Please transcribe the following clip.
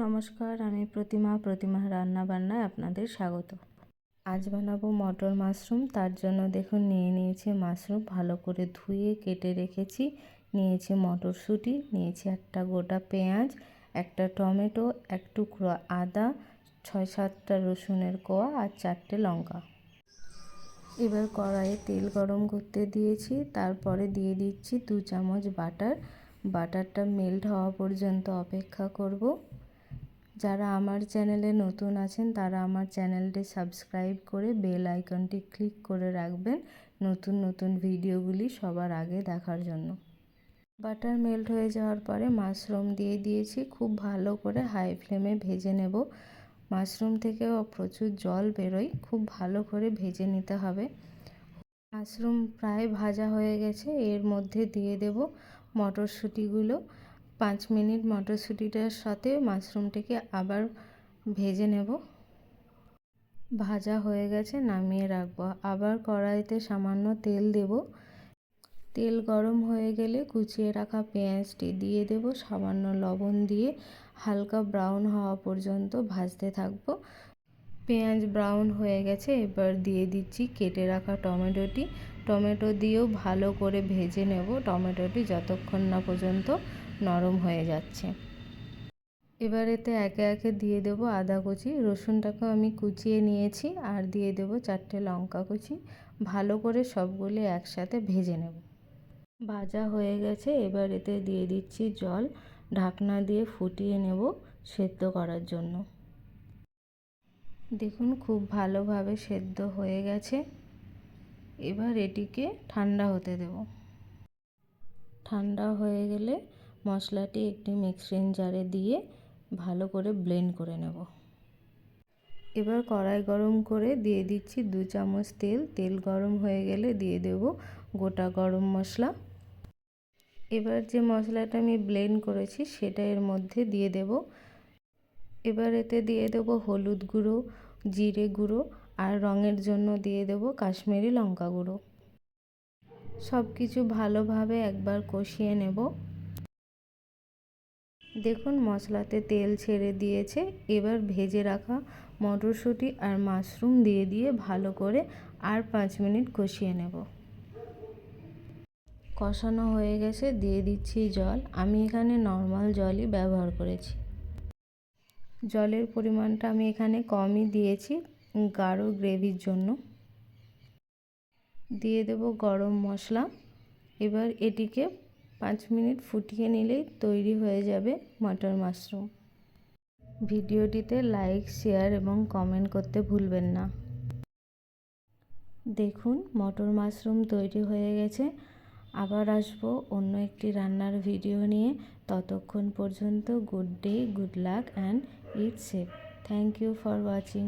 নমস্কার, আমি প্রতিমা প্রতিমা রান্না বান্নায় আপনাদের স্বাগত। আজ বানাবো মটর মাশরুম, তার জন্য দেখুন নিয়ে নিয়েছি মাশরুম, ভালো করে ধুয়ে কেটে রেখেছি। নিয়েছি মটরশুঁটি, নিয়েছি একটা গোটা পেঁয়াজ, একটা টমেটো, এক টুকরো আদা, ছয় সাতটা রসুনের কোয়া আর চারটে লঙ্কা। এবার কড়াইয়ে তেল গরম করতে দিয়েছি, তারপরে দিয়ে দিচ্ছি দু চামচ বাটার। বাটারটা মেল্ট হওয়া পর্যন্ত অপেক্ষা করব। যারা আমার চ্যানেলে নতুন আছেন, তারা আমার চ্যানেলটি সাবস্ক্রাইব করে বেল আইকনটি ক্লিক করে রাখবেন নতুন নতুন ভিডিওগুলি সবার আগে দেখার জন্য। বাটার মেল্ট হয়ে যাওয়ার পরে মাশরুম দিয়ে দিয়েছি, খুব ভালো করে হাই ফ্লেমে ভেজে নেব। মাশরুম থেকেও প্রচুর জল বেরোয়, খুব ভালো করে ভেজে নিতে হবে। মাশরুম প্রায় ভাজা হয়ে গেছে, এর মধ্যে দিয়ে দেব মটরশুঁটিগুলো। পাঁচ মিনিট মটরশুঁটিটার সাথে মাশরুমটিকে আবার ভেজে নেব। ভাজা হয়ে গেছে, নামিয়ে রাখব। আবার কড়াইতে সামান্য তেল দেব। তেল গরম হয়ে গেলে কুচিয়ে রাখা পেঁয়াজটি দিয়ে দেব। সামান্য লবণ দিয়ে হালকা ব্রাউন হওয়া পর্যন্ত ভাজতে থাকব। পেঁয়াজ ব্রাউন হয়ে গেছে, এবার দিয়ে দিচ্ছি কেটে রাখা টমেটোটি। টমেটো দিয়েও ভালো করে ভেজে নেব। টমেটোটি যতক্ষণ না পর্যন্ত নরম হয়ে যাচ্ছে। এবার এতে একে একে দিয়ে দেব আদা কুচি। রসুনটাকেও আমি কুচিয়ে নিয়েছি আর দিয়ে দেব চারটে লঙ্কা কুচি। ভালো করে সবগুলি একসাথে ভেজে নেব। ভাজা হয়ে গেছে। এবার এতে দিয়ে দিচ্ছি জল। ঢাকনা দিয়ে ফুটিয়ে নেব সেদ্ধ করার জন্য। দেখুন খুব ভালোভাবে সেদ্ধ হয়ে গেছে। এবার এটিকে ঠান্ডা হতে দেব। ঠান্ডা হয়ে গেলে মশলাটি একটি মিক্সিং জারে দিয়ে ভালো করে ব্লেন্ড করে নেব। এবার কড়াই গরম করে দিয়ে দিচ্ছি দু চামচ তেল। তেল গরম হয়ে গেলে দিয়ে দেব গোটা গরম মশলা। এবার যে মশলাটা আমি ব্লেন্ড করেছি সেটা এর মধ্যে দিয়ে দেব। এবার এতে দিয়ে দেব হলুদ গুঁড়ো, জিরে গুঁড়ো আর রঙের জন্য দিয়ে দেব কাশ্মীরি লঙ্কা গুঁড়ো। সব কিছু ভালোভাবে একবার কষিয়ে নেব। দেখুন, মশলাতে তেল ছেড়ে দিয়েছে। এবার ভেজে রাখা মটরশুঁটি আর মাশরুম দিয়ে দিয়ে ভালো করে আর পাঁচ মিনিট কষিয়ে নেব। কষানো হয়ে গেছে, দিয়ে দিচ্ছি জল। আমি এখানে নর্মাল জলই ব্যবহার করেছি। জলের পরিমাণটা আমি এখানে কমই দিয়েছি, গাঢ় গ্রেভির জন্য। দিয়ে দেব গরম মশলা। এবার এটিকে পাঁচ মিনিট ফুটিয়ে নিলেই তৈরি হয়ে যাবে মটর মাশরুম। ভিডিওটিতে লাইক, শেয়ার এবং কমেন্ট করতে ভুলবেন না। দেখুন, মটর মাশরুম তৈরি হয়ে গেছে। আবার আসব অন্য একটি রান্নার ভিডিও নিয়ে। ততক্ষণ পর্যন্ত good day good luck and eat safe thank you for watching